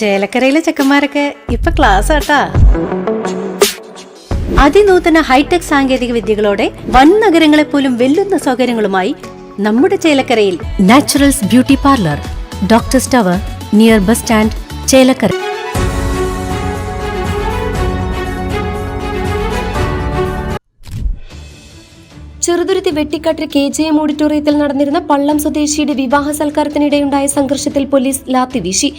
ചേലക്കരയിലെ ചെക്കന്മാരൊക്കെ ഇപ്പൊ ക്ലാസ് ആട്ടാ. അതിനൂതന ഹൈടെക് സാങ്കേതിക വിദ്യകളോടെ വൻ നഗരങ്ങളെ പോലും വെല്ലുന്ന സൗകര്യങ്ങളുമായി നമ്മുടെ ചേലക്കരയിൽ naturals beauty parlour doctor tower near bus stand Chelakkara. Cheruthuruthy വെട്ടിക്കാട്ടിൽ K J M ഓഡിറ്റോറിയത്തിൽ നടന്നിരുന്ന പള്ളം സ്വദേശിയുടെ വിവാഹ സൽക്കാരത്തിനിടെയുണ്ടായ സംഘർഷത്തിൽ പോലീസ് ലാത്തി വീശി.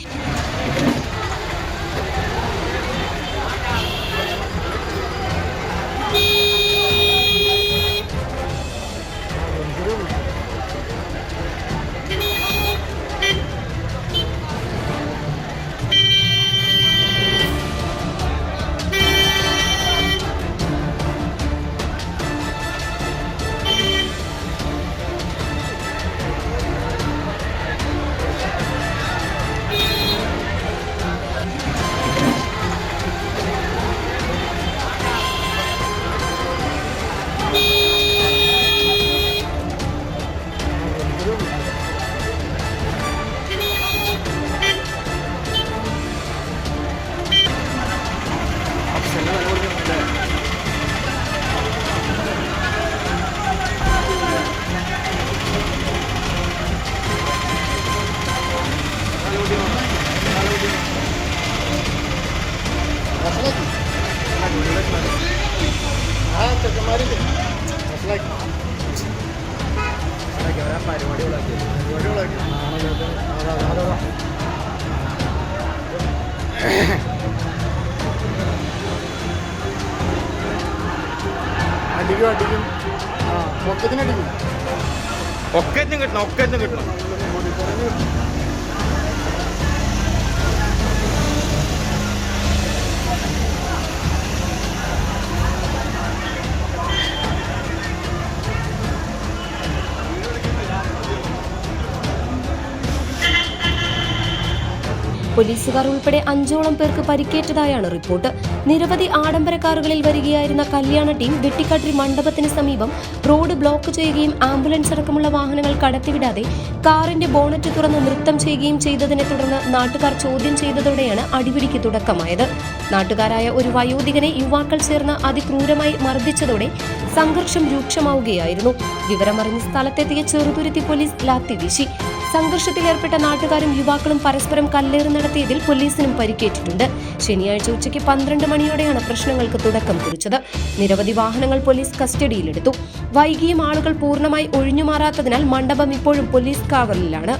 പരിപാടികളാക്കി പരിപാടികളാക്കി അടിക്കും അടിക്കും. ആ മൊത്തത്തിനടിക്കും ഒക്കറ്റും കിട്ടണം ഒക്കറ്റും കിട്ടണം. പോലീസുകാർ ഉൾപ്പെടെ അഞ്ചോളം പേർക്ക് പരിക്കേറ്റതായാണ് റിപ്പോർട്ട്. നിരവധി ആഡംബര കാറുകളിൽ വരികയായിരുന്ന കല്യാണ ടീം വെട്ടിക്കാട്ടിരി മണ്ഡപത്തിന് സമീപം റോഡ് ബ്ലോക്ക് ചെയ്യുകയും ആംബുലൻസ് അടക്കമുള്ള വാഹനങ്ങൾ കടത്തിവിടാതെ കാറിന്റെ ബോണറ്റ് തുറന്ന് നൃത്തം ചെയ്യുകയും ചെയ്തതിനെ തുടർന്ന് നാട്ടുകാർ ചോദ്യം ചെയ്തതോടെയാണ് അടിപിടിക്ക് തുടക്കമായത്. നാട്ടുകാരായ ഒരു വയോധികനെ യുവാക്കൾ ചേർന്ന് അതിക്രൂരമായി മർദ്ദിച്ചതോടെ സംഘർഷം രൂക്ഷമാവുകയായിരുന്നു. വിവരമറിഞ്ഞ് സ്ഥലത്തെത്തിയ ചെറുതുരുത്തി പോലീസ് ലാത്തി വീശി. സംഘർഷത്തിലേർപ്പെട്ട നാട്ടുകാരും യുവാക്കളും പരസ്പരം കല്ലേറ് നടത്തിയതിൽ പോലീസിനും പരിക്കേറ്റിട്ടുണ്ട്. ശനിയാഴ്ച ഉച്ചയ്ക്ക് പന്ത്രണ്ട് മണിയോടെയാണ് പ്രശ്നങ്ങൾക്ക് തുടക്കം കുറിച്ചത്. നിരവധി വാഹനങ്ങൾ പോലീസ് കസ്റ്റഡിയിലെടുത്തു. വൈകിയും ആളുകൾ പൂർണമായി ഒഴിഞ്ഞുമാറാത്തതിനാൽ മണ്ഡപം ഇപ്പോഴും പോലീസ് കാവലിലാണ്.